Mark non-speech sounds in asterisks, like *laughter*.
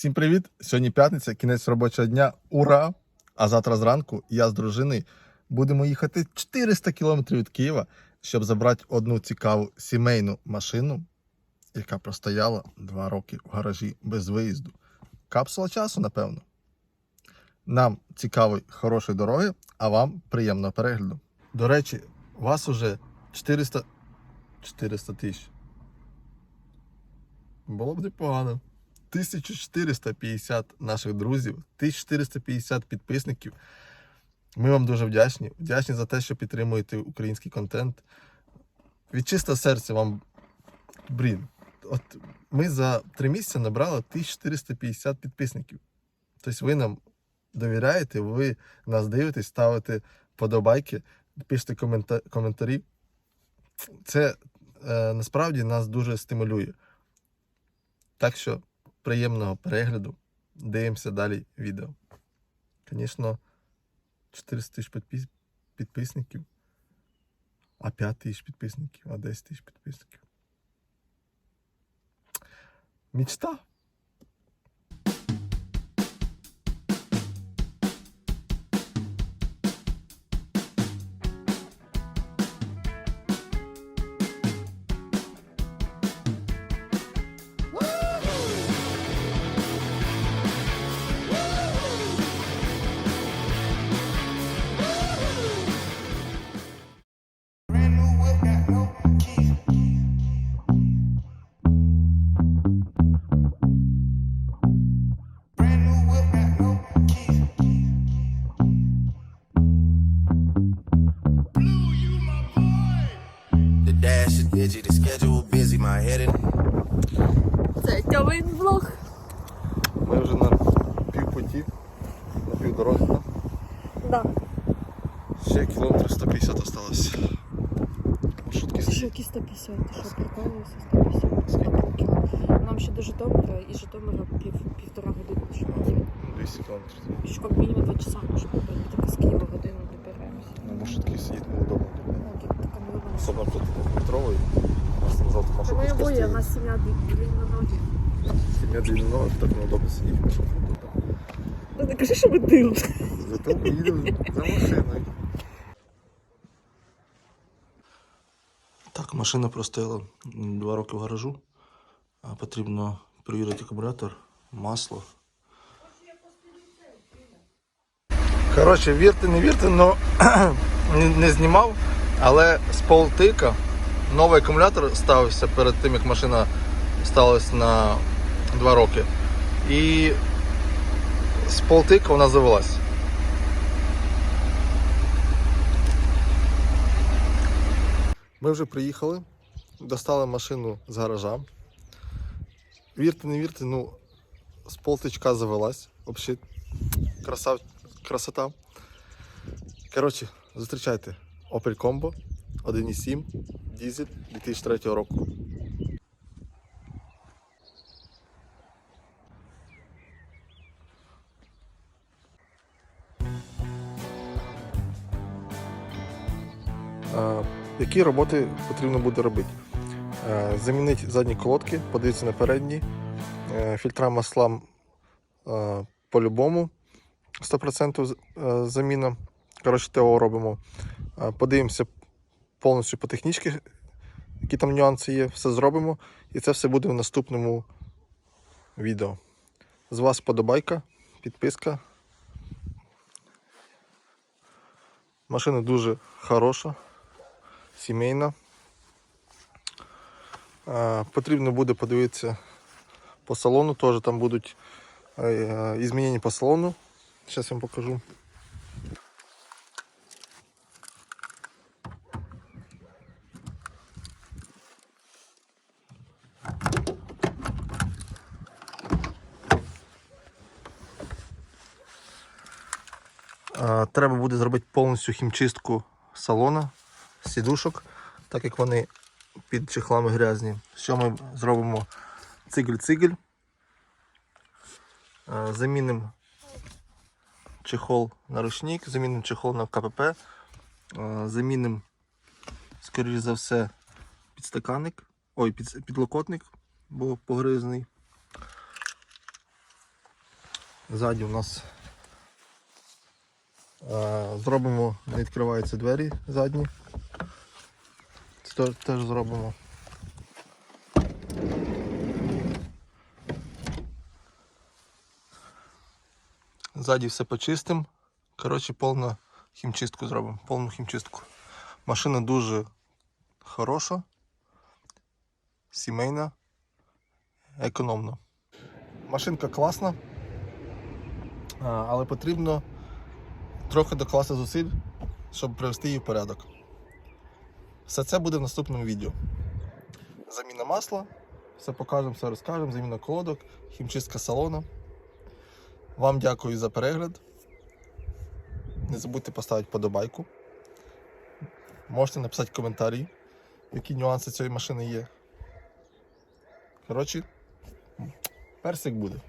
Всім привіт! Сьогодні п'ятниця, кінець робочого дня. Ура! А завтра зранку я з дружиною будемо їхати 400 кілометрів від Києва, щоб забрати одну цікаву сімейну машину, яка простояла два роки в гаражі без виїзду. Капсула часу, напевно. Нам цікавої, хорошої дороги, а вам приємного перегляду. До речі, вас уже 400 400 тисяч. Було б непогано. 1450 наших друзів, 1450 підписників. Ми вам дуже вдячні. Вдячні за те, що підтримуєте український контент. Від чистого серця вам. Блін. От ми за три місяці набрали 1450 підписників. Тобто ви нам довіряєте, ви нас дивитесь, ставите подобайки, пишете комента- коментарі. Це е, насправді нас дуже стимулює. Так що приємного перегляду. Дивимося далі відео. Звісно, 400 тисяч підпис... підписників, а 5 тисяч підписників, а 10 тисяч підписників. Мічта. Це Тьомин влог. Ми вже на півпуті, на півдороги. да? Да. Ще кілометрів 150 осталось. Ти які 150? Ти що, прикалуєшся? 150? Полкіла. Нам ще до Житомира і Житомира пів, півтора години. Що ми 200 кілометрів. Пішком мінімум 2 часа добити. Так з Києва годину доберемося. На маршрутці сидіти неудобно. Ну, тут. Особливо. У нас там завтра Це моя боя, у нас сім'я длинна ноги. Сім'я длиннова, так неудобно сидіти в. Ну, не кажи, що ми дил. Зато ми їдемо за машиною. Так, машина простояла два роки в гаражу. Потрібно перевірити акумулятор, масло. Коротше, вірте, не вірте, но *clears throat* не, не знімав, але з полтика новий акумулятор ставився перед тим, як машина ставилась на два роки. І з полтика вона завелась. Ми вже приїхали, достали машину з гаража. Вірте, не вірте, ну, з полтичка завелась. Взагалі, красав... красота. Коротше, зустрічайте Opel Combo 1.7 дизель 2003 року. Які роботи потрібно буде робити? Замінити задні колодки, подивитися на передні, Е, фільтра масла е, по-любому 100% е, заміна. Коротше, ТО робимо. Е, Подивимося повністю по технічці, які там нюанси є, все зробимо. І це все буде в наступному відео. З вас подобайка, підписка. Машина дуже хороша сімейна. Е, Потрібно буде подивитися по салону, теж там будуть е, змінення по салону. Зараз я вам покажу. Треба буде зробити повністю хімчистку салона, сідушок, так як вони під чехлами грязні. Що ми зробимо? Цигель-цигель. Замінимо чехол на ручник, замінимо чехол на КПП, замінимо, скоріш за все, підстаканник, ой, під, підлокотник, був погризний. Ззаді у нас зробимо, не відкриваються двері задні. Це теж, зробимо. Ззаді все почистимо. Коротше, повну хімчистку зробимо. Повну хімчистку. Машина дуже хороша, сімейна, економна. Машинка класна, але потрібно трохи докласти зусиль, щоб привести її в порядок. Все це буде в наступному відео. Заміна масла, все покажемо, все розкажемо, заміна колодок, хімчистка салона. Вам дякую за перегляд. Не забудьте поставити подобайку. Можете написати коментарі, які нюанси цієї машини є. Коротше, персик буде.